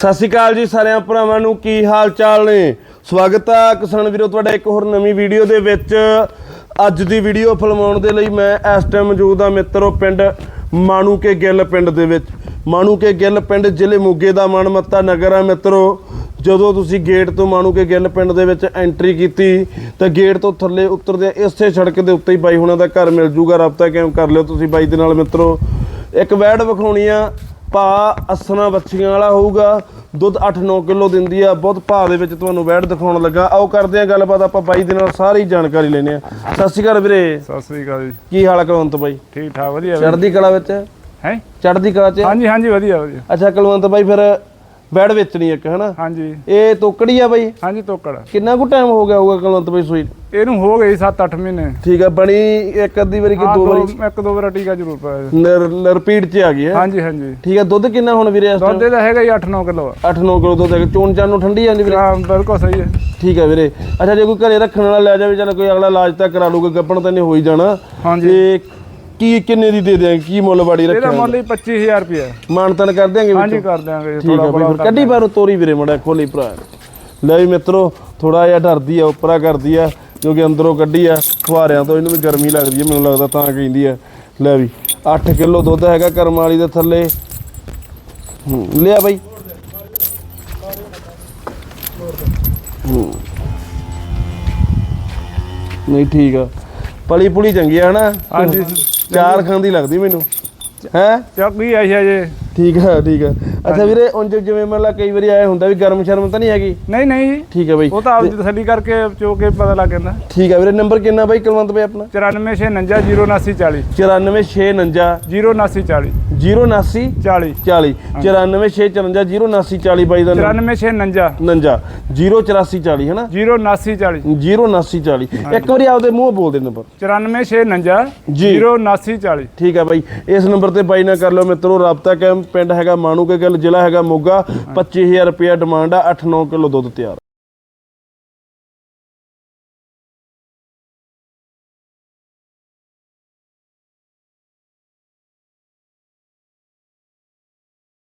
ਸਤਿ ਸ਼੍ਰੀ ਅਕਾਲ ਜੀ ਸਾਰਿਆਂ ਭਰਾਵਾਂ ਨੂੰ, ਕੀ ਹਾਲ ਚਾਲ ਨੇ? ਸਵਾਗਤ ਆ ਕਿਸਾਨ ਵੀਰੋ, ਤੁਹਾਡਾ ਇੱਕ ਹੋਰ ਨਵੀਂ ਵੀਡੀਓ ਦੇ ਵਿੱਚ। ਅੱਜ ਦੀ ਵੀਡੀਓ ਫਿਲਮਾਉਣ ਦੇ ਲਈ ਮੈਂ ਇਸ ਟਾਈਮ ਮੌਜੂਦ ਆ ਮਿੱਤਰੋ ਪਿੰਡ ਮਾਣੂ ਕੇ ਗਿੱਲ ਪਿੰਡ ਦੇ ਵਿੱਚ। ਮਾਣੂ ਕੇ ਗਿੱਲ ਪਿੰਡ ਜ਼ਿਲ੍ਹੇ ਮੋਗੇ ਦਾ ਮਨਮੱਤਾ ਨਗਰ ਆ ਮਿੱਤਰੋ। ਜਦੋਂ ਤੁਸੀਂ ਗੇਟ ਤੋਂ ਮਾਣੂ ਕੇ ਗਿੱਲ ਪਿੰਡ ਦੇ ਵਿੱਚ ਐਂਟਰੀ ਕੀਤੀ, ਤਾਂ ਗੇਟ ਤੋਂ ਥੱਲੇ ਉਤਰਦੇ ਇਸੇ ਸੜਕ ਦੇ ਉੱਤੇ ਹੀ ਬਾਈ ਹੁਣਾਂ ਦਾ ਘਰ ਮਿਲ ਜੂਗਾ। ਰਾਬਤਾ ਕਾਇਮ ਕਰ ਲਿਓ ਤੁਸੀਂ ਬਾਈ ਦੇ ਨਾਲ ਮਿੱਤਰੋ। ਇੱਕ ਵੈੜ ਵਿਖਾਉਣੀ ਆ। ਭਾ ਅਸਨਾ ਬੱਚੀਆਂ ਵਾਲਾ ਹੋਊਗਾ। ਦੁੱਧ 8-9 ਕਿਲੋ ਦਿੰਦੀ ਆ। ਬਹੁਤ ਭਾ ਦੇ ਵਿੱਚ ਤੁਹਾਨੂੰ ਵੈੜ ਦਿਖਾਉਣ ਲੱਗਾ। ਆਓ ਕਰਦੇ ਆ ਗੱਲਬਾਤ ਆਪਾਂ ਬਾਈ ਦੇ ਨਾਲ ਸਾਰੀ ਜਾਣਕਾਰੀ ਲੈਨੇ ਆ ਸਤਿ ਸ਼੍ਰੀ ਅਕਾਲ ਵੀਰੇ। ਸਤਿ ਸ੍ਰੀ ਅਕਾਲ ਜੀ। ਕੀ ਹਾਲ ਕੁਲਵੰਤ ਬਾਈ? ਠੀਕ ਠਾਕ ਵਧੀਆ ਚੜ੍ਹਦੀ ਕਲਾ ਵਿੱਚ? ਹੈ? ਚੜ੍ਹਦੀ ਕਲਾ 'ਚ? ਹਾਂਜੀ ਹਾਂਜੀ ਵਧੀਆ ਵਧੀਆ। ਅੱਛਾ ਕੁਲਵੰਤ ਬਾਈ ਫਿਰ ਵੈੜ ਵੇਚਣੀ ਇੱਕ ਹਨਾ? ਹਾਂਜੀ। ਇਹ ਤੋਕੜੀ ਆ ਬਾਈ? ਹਾਂਜੀ ਤੋਕੜ। ਕਿੰਨਾ ਕੁ ਟਾਈਮ ਹੋ ਗਿਆ ਹੋਊਗਾ ਕੁਲਵੰਤ ਬਾਈ ਸੂਈ? ਇਹਨੂੰ ਹੋ ਗਈ 7-8 ਮਹੀਨੇ। ਠੀਕ ਆ ਬਣੀ ਇੱਕ ਅੱਧੀ ਵਾਰੀ ਕਿ ਦੋ ਦੋ ਵਾਰੀ? ਇੱਕ ਦੋ ਵਾਰ ਟੀਕਾ ਜ਼ਰੂਰ ਪਾਇਆ ਰਿਪੀਟ 'ਚ ਆ ਗਈ ਹੈ? ਹਾਂਜੀ ਹਾਂਜੀ। ਠੀਕ ਆ ਦੁੱਧ ਕਿੰਨਾ ਹੁਣ ਵੀਰੇ ਇਸ ਦੁੱਧ ਇਹਦਾ ਹੈਗਾ ਜੀ 8-9 ਕਿਲੋ। 8-9 ਕਿਲੋ ਦੁੱਧ ਹੈ ਚੋਣ ਚਾਣ ਨੂੰ ਠੰਡੀ ਜਾਂਦੀ ਵੀਰੇ? ਹਾਂ ਬਿਲਕੁਲ ਸਹੀ ਹੈ। ਠੀਕ ਹੈ ਵੀਰੇ। ਅੱਛਾ ਜੇ ਕੋਈ ਘਰੇ ਰੱਖਣ ਵਾਲਾ ਲੈ ਜਾਵੇ ਚੱਲ ਕੋਈ ਅਗਲਾ ਇਲਾਜ ਤਾਂ ਕਰਾ ਲੂਗਾ ਗੱਪਣ ਤਾਂ ਨਹੀਂ ਹੋ ਹੀ ਜਾਣਾ। ਹਾਂਜੀ। ਕੀ ਕਿੰਨੇ ਦੀ ਦੇ ਦਿਆਂ ਕੀ ਮੁੱਲ ਬਾੜੀ ਇਹਦਾ ਰੱਖਿਆ ਮੁੱਲ ਹੀ 25000 ਰੁਪਏ ਮਾਨਤਨ ਕਰ ਦਿਆਂਗੇ ਹਾਂਜੀ ਵਿੱਚੋਂ? ਕਰ ਦਿਆਂਗੇ ਠੀਕ ਹੈ ਬਈ ਫਿਰ ਕੱਢੀ ਬਾਰੋ ਤੋਰੀ ਵੀਰੇ ਮੜਾ ਖੋਲੀ ਭਰਾ। ਲੈ ਵੀ ਮਿੱਤਰੋ ਥੋੜਾ ਜਿਹਾ ਡਰਦੀ ਆ ਉਪਰਾ ਕਰਦੀ ਆ ਕਿਉਂਕਿ ਅੰਦਰੋਂ ਕੱਢੀ ਆ ਖੁਆਰਿਆਂ ਤੋਂ ਇਹਨੂੰ ਵੀ ਗਰਮੀ ਲੱਗਦੀ ਆ ਮੈਨੂੰ ਲੱਗਦਾ ਤਾਂ ਕਹਿੰਦੀ ਆ। ਲੈ ਵੀ 8 ਕਿਲੋ ਦੁੱਧ ਹੈਗਾ ਕਰਮ ਵਾਲੀ ਦੇ ਥੱਲੇ। ਹੂੰ ਲਿਆ ਬਾਈ। ਹੂੰ। ਨਹੀਂ ਠੀਕ ਆ। ਪਲੀ ਪੁਲੀ ਚੰਗੀ ਆ ਹਨਾ? ਹਾਂਜੀ। ਚਾਰ ਖਾਂਦੀ ਲੱਗਦੀ ਮੈਨੂੰ। ਹੈ? ਚੱਕੀ ਆਈ ਹੈ ਜੀ ਠੀਕ ਹੈ ਠੀਕ ਹੈ ਅੱਛਾ ਵੀਰੇ ਉਂਝ ਜਿਵੇਂ ਮੰਨ ਲਾ ਕਈ ਵਾਰੀ ਆਏ ਹੁੰਦਾ ਵੀ ਗਰਮ ਸ਼ਰਮ ਤਾਂ ਨਹੀਂ ਹੈਗੀ? ਨਹੀਂ ਨਹੀਂ। ਜੀ ਠੀਕ ਹੈ ਬਾਈ। ਉਹ ਤਾਂ ਆਪਦੀ ਤਸੱਲੀ ਕਰਕੇ ਚੋ ਕੇ ਪਤਾ ਲੱਗ ਜਾਂਦਾ। ਠੀਕ ਹੈ ਵੀਰੇ ਨੰਬਰ ਕਿੰਨਾ ਬਾਈ ਕੁਲਵੰਤ ਬਾਈ ਆਪਣਾ? 9469098040 94649 07940 079 40 40 94654 07940 ਬਾਈ ਦਾ ਨੰਬਰ। 9469 08440 ਹੈ ਨਾ? 07940 07940 ਇੱਕ ਵਾਰੀ ਆਪਦੇ ਮੂੰਹ ਬੋਲ ਦੇ ਨੰਬਰ। 9469 ਜੀ। 07940 ਠੀਕ ਹੈ ਬਾਈ। ਇਸ ਨੰਬਰ ਤੇ ਬਾਈ ਨਾਲ ਕਰ ਲਿਓ ਮਿੱਤਰੋ ਰਾਬਤਾ ਕੈਂਪ ਪਿੰਡ ਹੈਗਾ ਮਾਣੂ ਕੇ ਗੱਲ ਜ਼ਿਲ੍ਹਾ ਹੈਗਾ ਮੋਗਾ 25000 ਰੁਪਇਆ ਡਿਮਾਂਡ ਆ 8-9 ਕਿਲੋ ਦੁੱਧ ਤਿਆਰ।